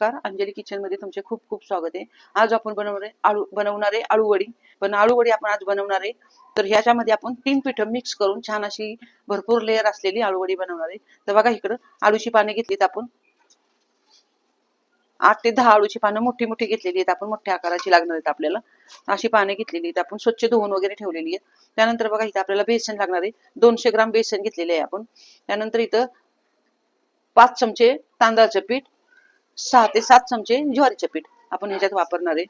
नमस्कार. अंजली किचनमध्ये तुमचे खूप खूप स्वागत आहे. आज आपण बनवणार आहे आळू बनवणार आहे पण आळूवडी आपण आज बनवणार आहे. तर ह्याच्यामध्ये आपण तीन पिठं मिक्स करून छान अशी भरपूर लेअर असलेली आळूवडी बनवणार आहे. तर बघा इकडं आळूची पाने घेतलीत आपण. आठ ते दहा आळूची पानं मोठी मोठी घेतलेली आहेत आपण. मोठ्या आकाराची लागणार आहेत आपल्याला. अशी पाने घेतलेली आहेत आपण. स्वच्छ धुवून वगैरे ठेवलेली आहेत. त्यानंतर बघा इथं आपल्याला बेसन लागणार आहे. दोनशे ग्राम बेसन घेतलेले आहे आपण. त्यानंतर इथं पाच चमचे तांदळाचं पीठ सहा ते सात चमचे ज्वारीचे पीठ आपण ह्याच्यात वापरणार आहे.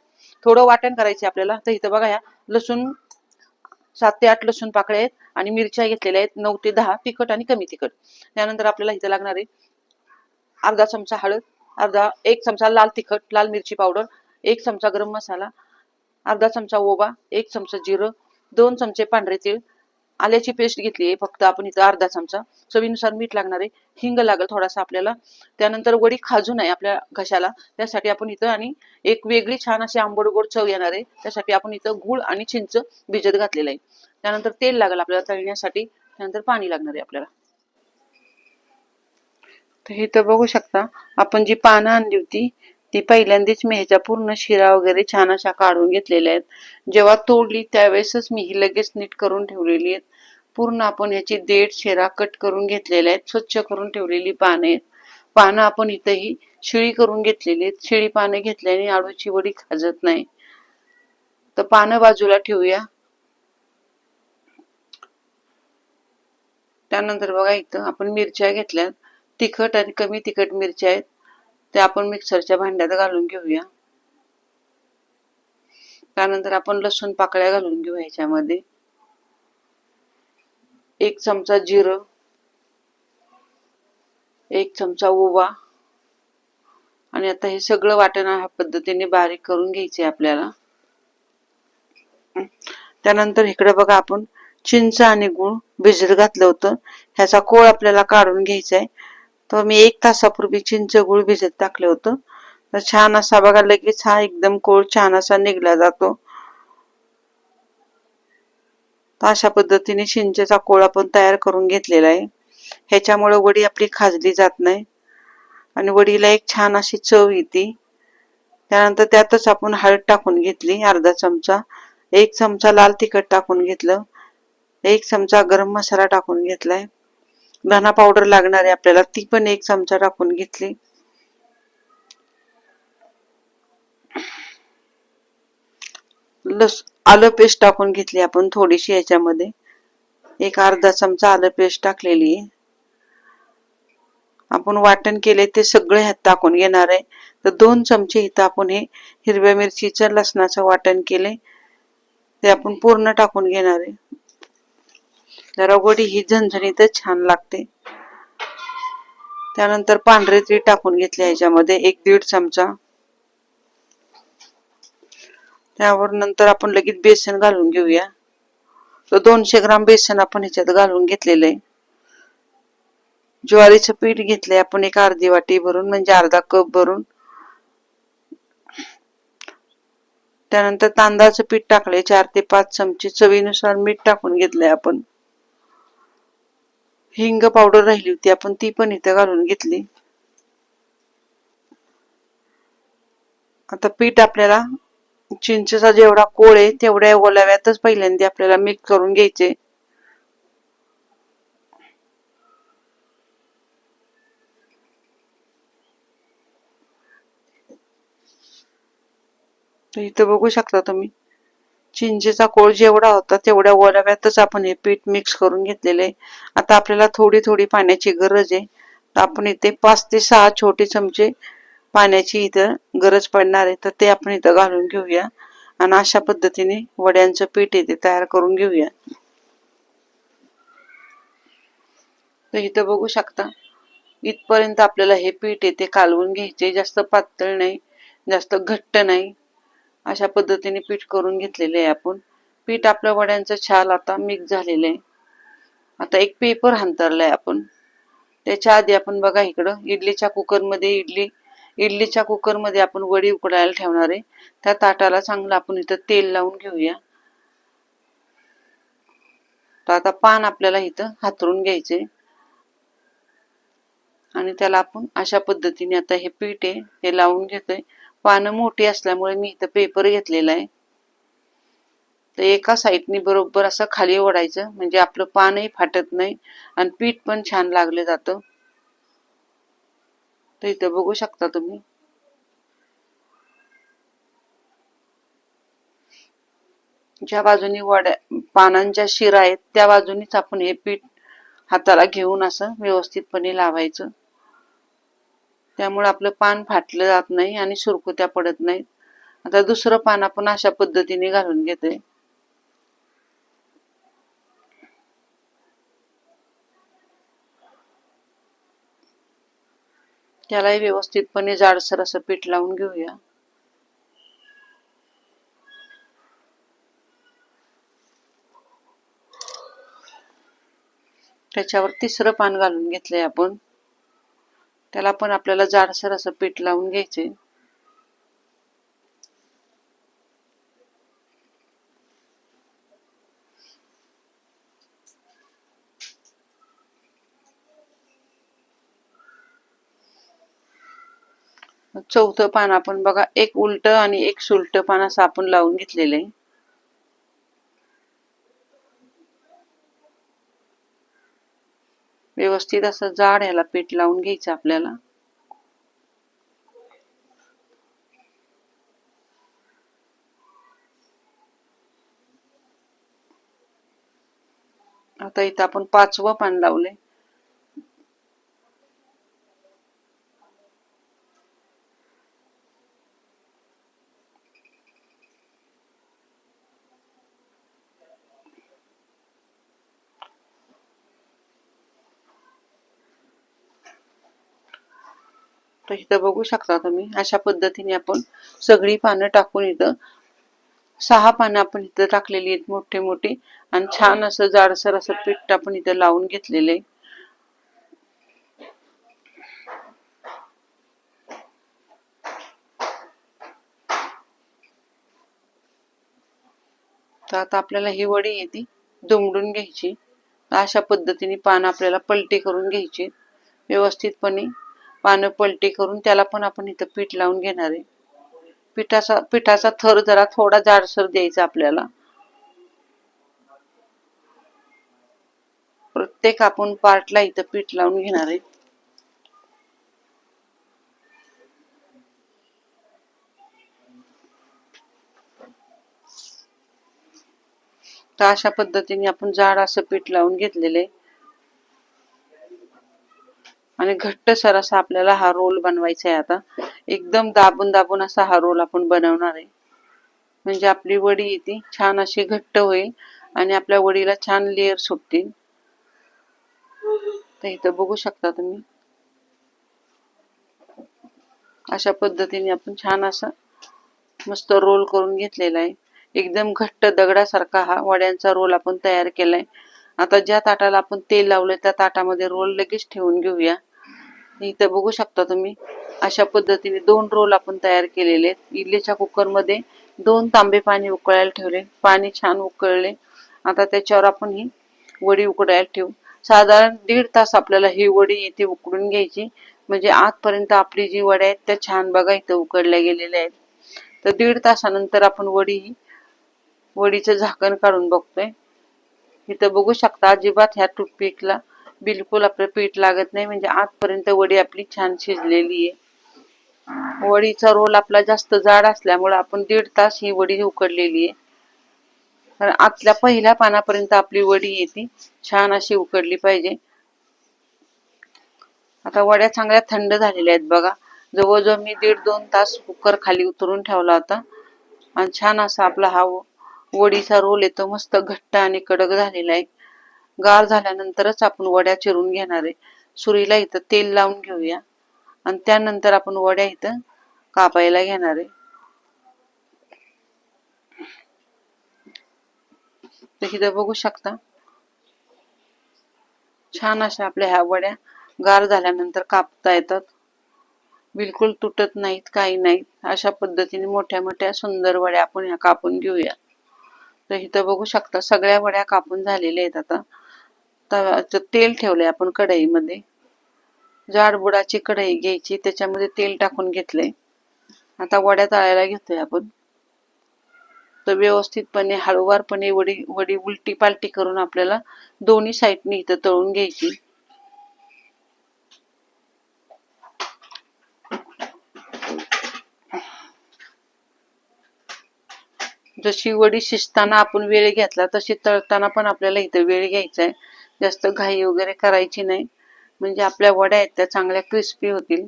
थोडं वाटण करायचे आपल्याला. तर इथं बघा ह्या लसूण सात ते आठ लसूण पाकळ्या आहेत आणि मिरच्या घेतलेल्या आहेत. नऊ ते दहा तिखट आणि कमी तिखट. त्यानंतर आपल्याला इथं लागणार आहे अर्धा चमचा हळद अर्धा एक चमचा लाल तिखट लाल मिरची पावडर एक चमचा गरम मसाला अर्धा चमचा ओवा एक चमचा जिरं दोन चमचे पांढरे तीळ आल्याची पेस्ट घेतली आहे. फक्त आपण इथं अर्धा चमचा चवीनुसार मीठ लागणार आहे. हिंग लागेल थोडासा आपल्याला. त्यानंतर वडी खाजू नये आपल्या घशाला. त्यासाठी आपण इथं आणि एक वेगळी छान अशी आंबड गोड चव येणार आहे. त्यासाठी आपण इथं गुळ आणि चिंच भिजत घातलेलं आहे. त्यानंतर तेल लागेल आपल्याला तळण्यासाठी. त्यानंतर पाणी लागणार आहे आपल्याला. तर बघू शकता. आपण जी पानं आणली होती ती पहिल्यांदाच मी ह्याच्या पूर्ण शिरा वगैरे छान अशा काढून घेतलेल्या आहेत. जेव्हा तोडली त्यावेळेसच मी ही लगेच नीट करून ठेवलेली आहेत. पूर्ण आपण ह्याची देठ शिरा कट करून घेतलेल्या आहेत. स्वच्छ करून ठेवलेली पानं आहेत. पानं आपण इथंही शिळी करून घेतलेली आहेत. शिळी पानं घेतल्याने आळूची वडी खाजत नाही. तर पानं बाजूला ठेवूया. त्यानंतर बघा इथं आपण मिरच्या घेतल्यात. तिखट आणि कमी तिखट मिरच्या आहेत. ते आपण मिक्सरच्या भांड्यात घालून घेऊया. त्यानंतर आपण लसूण पाकळ्या घालून घेऊ ह्याच्यामध्ये एक चमचा जिरं. एक चमचा ओवा. आणि आता हे सगळं वाटण ह्या पद्धतीने बारीक करून घ्यायचे आपल्याला. त्यानंतर इकडे बघा आपण चिंच आणि गुळ भिजत घातलं होतं. ह्याचा कोळ आपल्याला काढून घ्यायचा आहे तर मी एक तासापूर्वी चिंच गुळ भिजत टाकलं होतं. तर छान असा बघा लगेच हा एकदम कोळ छान असा निघला जातो. तर अशा पद्धतीने शिंचेचा कोळ आपण तयार करून घेतलेला आहे. ह्याच्यामुळे वडी आपली खाजली जात नाही. आणि वडीला एक छान अशी चव येते. त्यानंतर त्यातच आपण हळद टाकून घेतली अर्धा चमचा. एक चमचा लाल तिखट टाकून घेतलं. एक चमचा गरम मसाला टाकून घेतलाय. धना पावडर लागणार आहे आपल्याला. ती पण एक चमचा टाकून घेतली. लस आलं पेस्ट टाकून घेतली आपण थोडीशी याच्यामध्ये. एक अर्धा चमचा आलं पेस्ट टाकलेली. आहे आपण वाटण केले ते सगळे ह्यात टाकून घेणार आहे. तर दोन चमचे इथं आपण हे हिरव्या मिरचीचं लसणाचं वाटण केले. ते आपण पूर्ण टाकून घेणार आहे. जरा ही झणझणीतच छान लागते. त्यानंतर पांढरे तीळ टाकून घेतले ह्याच्यामध्ये एक दीड चमचा. त्यावर नंतर आपण लगेच बेसन घालून घेऊया. तर दोनशे ग्राम बेसन आपण ह्याच्यात घालून घेतलेलं आहे. ज्वारीचं पीठ घेतलंय आपण एक अर्धी वाटी भरून म्हणजे अर्धा कप भरून. त्यानंतर तांदळाचं पीठ टाकलंय चार ते पाच चमचे चवीनुसार मीठ टाकून घेतलंय आपण. हिंग पावडर राहिली होती आपण ती पण इथं घालून घेतली. आता पीठ आपल्याला चिंचेचा जेवढा कोळ आहे तेवढ्या ओलाव्यातच पहिल्यांदा आपल्याला मिक्स करून घ्यायचे. इथं बघू शकता तुम्ही. चिंचेचा कोळ जेवढा होता तेवढ्या ओलाव्यातच आपण हे पीठ मिक्स करून घेतलेलं आहे. आता आपल्याला थोडी थोडी पाण्याची गरज आहे. तर आपण इथे पाच ते सहा छोटे चमचे पाण्याची इथं गरज पडणार आहे. तर ते आपण इथं घालून घेऊया. आणि अशा पद्धतीने वड्यांचं पीठ इथे तयार करून घेऊया. तर इथं बघू शकता इथपर्यंत आपल्याला हे पीठ येते कालवून घ्यायचे. जास्त पातळ नाही जास्त घट्ट नाही. अशा पद्धतीने पीठ करून घेतलेले आहे आपण. पीठ आपल्या वड्यांचं छाल आता मिक्स झालेलं आहे. आता एक पेपर हंतरलाय आपण. त्याच्या आधी आपण बघा इकडं इडलीच्या कुकरमध्ये इडली इडलीच्या कुकरमध्ये आपण वडी उकडायला ठेवणार आहे. त्या ताटाला चांगलं आपण इथं तेल लावून घेऊया. तर आता पान आपल्याला इथं हातरून घ्यायचे आणि त्याला आपण अशा पद्धतीने आता हे पीठ आहे हे लावून घेतोय. पानं मोठी असल्यामुळे मी इथं पेपर घेतलेला आहे. तर एका साईडनी बरोबर असं खाली ओढायचं म्हणजे आपलं पानही फाटत नाही आणि पीठ पण छान लागलं जातं. तर इथं बघू शकता तुम्ही. ज्या बाजूनी वड्या पानांच्या शिरा आहेत त्या बाजूनीच आपण हे पीठ हाताला घेऊन असं व्यवस्थितपणे लावायचं. त्यामुळे आपलं पान फाटलं जात नाही आणि सुरकुत्या पडत नाहीत. आता दुसरं पान आपण अशा पद्धतीने घालून घेतोय. त्यालाही व्यवस्थितपणे जाडसर असं पीठ लावून घेऊया. त्याच्यावर तिसरं पान घालून घेतलंय आपण. त्याला पण आपल्याला जाडसर असं पीठ लावून घ्यायचे चौथं पान आपण बघा एक उलट आणि एक सुलट पान असं आपण लावून घेतलेलं आहे. व्यवस्थित असं जाड ह्याला पीठ लावून घ्यायचं आपल्याला. आता इथं आपण पाचवं पान लावले तर इथं बघू शकता तुम्ही अशा पद्धतीने आपण सगळी पानं टाकून इथं सहा पानं आपण इथं टाकलेली आहेत मोठे मोठे आणि छान असं जाडसर असं पीठ आपण इथं लावून घेतलेलं आहे. तर आता आपल्याला ही वडी येते दुमडून घ्यायची. अशा पद्धतीने पान आपल्याला पलटी करून घ्यायची व्यवस्थितपणे पानं पलटी करून त्याला पण आपण इथं पीठ लावून घेणार आहे. पिठाचा पिठाचा थर जरा थोडा जाडसर द्यायचा आपल्याला. प्रत्येक आपण पार्टला इथं पीठ लावून घेणार आहे. तर अशा पद्धतीने आपण जाड असं पीठ लावून घेतलेलं आहे. आणि घट्ट सर असा आपल्याला हा रोल बनवायचा आहे आता. एकदम दाबून दाबून असा हा रोल आपण बनवणार आहे. म्हणजे आपली वडी ती छान अशी घट्ट होईल आणि आपल्या वडीला छान लेअर सुटतील. तर इथं बघू शकता तुम्ही. अशा पद्धतीने आपण छान असा मस्त रोल करून घेतलेला आहे. एकदम घट्ट दगडासारखा हा वड्यांचा रोल आपण तयार केलाय. आता ज्या ताटाला आपण तेल लावलंय त्या ताटामध्ये रोल लगेच ठेवून घेऊया. इथं बघू शकता तुम्ही अशा पद्धतीने दोन रोल आपण तयार केलेले आहेत. इडलीच्या कुकरमध्ये दोन तांबे पाणी उकळायला ठेवले. पाणी छान उकळले. आता त्याच्यावर आपण ही वडी उकडायला ठेवू. साधारण दीड तास आपल्याला ही वडी इथे उकडून घ्यायची. म्हणजे आजपर्यंत आपली जी वड्या आहेत त्या छान बघा इथं उकडल्या गेलेल्या आहेत. तर दीड तासानंतर आपण वडी ही वडीचं झाकण काढून बघतोय. इथं बघू शकता अजिबात ह्या टूथपिकला बिलकुल आपलं पीठ लागत नाही. म्हणजे आजपर्यंत वडी आपली छान शिजलेली आहे. वडीचा रोल आपला जास्त जाड असल्यामुळे आपण दीड तास ही वडी उकडलेली आहे. कारण आतल्या पहिल्या पानापर्यंत आपली वडी येते छान अशी उकडली पाहिजे. आता वड्या चांगल्या थंड झालेल्या आहेत बघा. जवळजवळ मी दीड दोन तास कुकर खाली उतरून ठेवला होता. आणि छान असा आपला हा वडीचा रोल येतो मस्त घट्ट आणि कडक झालेला आहे. गार झाल्यानंतरच आपण वड्या चिरून घेणार आहे. सुरीला इथं तेल लावून घेऊया. आणि त्यानंतर आपण वड्या इथं कापायला घेणार आहे. तर इथं बघू शकता. छान अशा आपल्या ह्या वड्या गार झाल्यानंतर कापता येतात. बिलकुल तुटत नाहीत काही नाहीत. अशा पद्धतीने मोठ्या मोठ्या सुंदर वड्या आपण ह्या कापून घेऊया. तर इथं बघू शकता सगळ्या वड्या कापून झालेल्या आहेत आता. तव्याचं तेल ठेवलंय आपण कढईमध्ये. जाड बुडाची कढई घ्यायची त्याच्यामध्ये तेल टाकून घेतलंय. आता वड्या तळायला घेतोय आपण. तर व्यवस्थितपणे हळूवारपणे वडी वडी उलटी पालटी करून आपल्याला दोन्ही साईडनी इथं तळून घ्यायची. जशी वडी शिजताना आपण वेळ घेतला तशी तळताना पण आपल्याला इथं वेळ घ्यायचा आहे जास्त घाई वगैरे करायची नाही. म्हणजे आपल्या वड्या आहेत त्या चांगल्या क्रिस्पी होतील.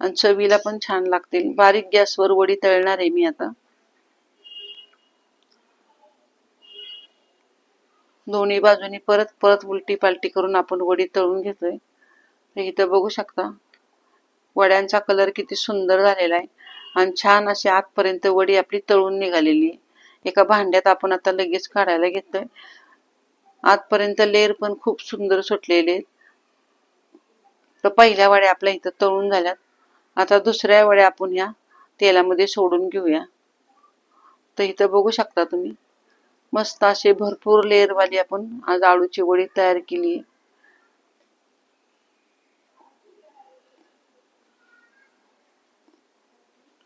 आणि चवीला पण छान लागतील. बारीक गॅसवर वडी तळणार आहे मी आता. दोन्ही बाजूनी परत परत उलटी पालटी करून आपण वडी तळून घेतोय. इथं बघू शकता वड्यांचा कलर किती सुंदर झालेला आहे. आणि छान अशी आतपर्यंत वडी आपली तळून निघालेली आहे. एका भांड्यात आपण आता लगेच काढायला घेतोय. आतपर्यंत लेअर पण खूप सुंदर सुटलेले तर पहिल्या वड्या आपल्या इथं तळून झाल्यात. आता दुसऱ्या वड्या आपण या तेलामध्ये सोडून घेऊया. तर इथं बघू शकता तुम्ही. मस्त असे भरपूर लेअर वाली आपण आज आळूची वडी तयार केली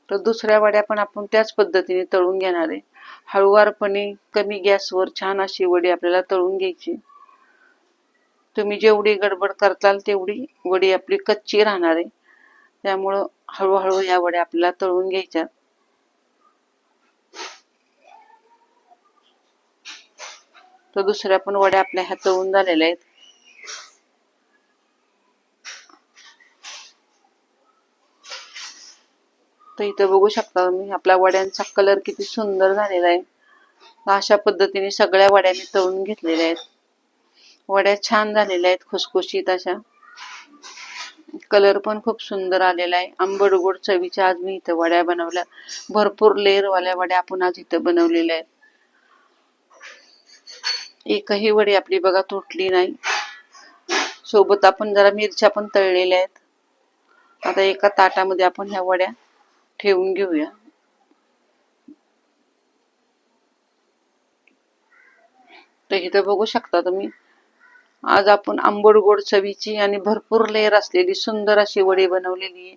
तर दुसऱ्या वड्या पण आपण त्याच पद्धतीने तळून घेणार आहे. हळुवारपणे कमी गॅसवर छान अशी वडी आपल्याला तळून घ्यायची. तुम्ही जेवढी गडबड करताल तेवढी वडी आपली कच्ची राहणार आहे. त्यामुळं हळूहळू या वड्या आपल्याला तळून घ्यायच्या. तर दुसऱ्या पण वड्या आपल्या ह्या तळून झालेल्या आहेत. तर इथं बघू शकता तुम्ही आपल्या वड्यांचा कलर किती सुंदर झालेला आहे. अशा पद्धतीने सगळ्या वड्यांनी तळून घेतलेल्या आहेत. वड्या छान झालेल्या आहेत खुसखुशीत अशा. कलर पण खूप सुंदर आलेला आहे. आंबट गोड चवीच्या आज मी इथं वड्या बनवल्या. भरपूर लेअरवाल्या वड्या आपण आज इथं बनवलेल्या आहेत. एकही वडी आपली बघा तुटली नाही. सोबत आपण जरा मिरच्या पण तळलेल्या आहेत. आता एका ताटामध्ये आपण ह्या वड्या ठेवून घेऊया. तर इथं बघू शकता तुम्ही आज आपण आंबट गोड चवीची आणि भरपूर लेअर असलेली सुंदर अशी वडी बनवलेली आहे.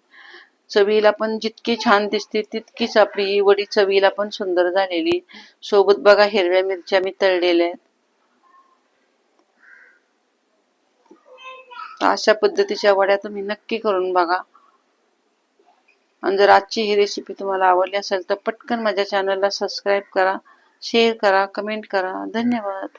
चवीला पण जितकी छान दिसते तितकीच आपली ही वडी चवीला पण सुंदर झालेली सोबत बघा हिरव्या मिरच्या मी तळलेल्या आहेत. अशा पद्धतीच्या वड्या तुम्ही नक्की करून बघा. आणि जर आजची ही रेसिपी तुम्हाला आवडली असेल तर पटकन माझ्या चॅनलला सबस्क्राईब करा शेअर करा कमेंट करा. धन्यवाद.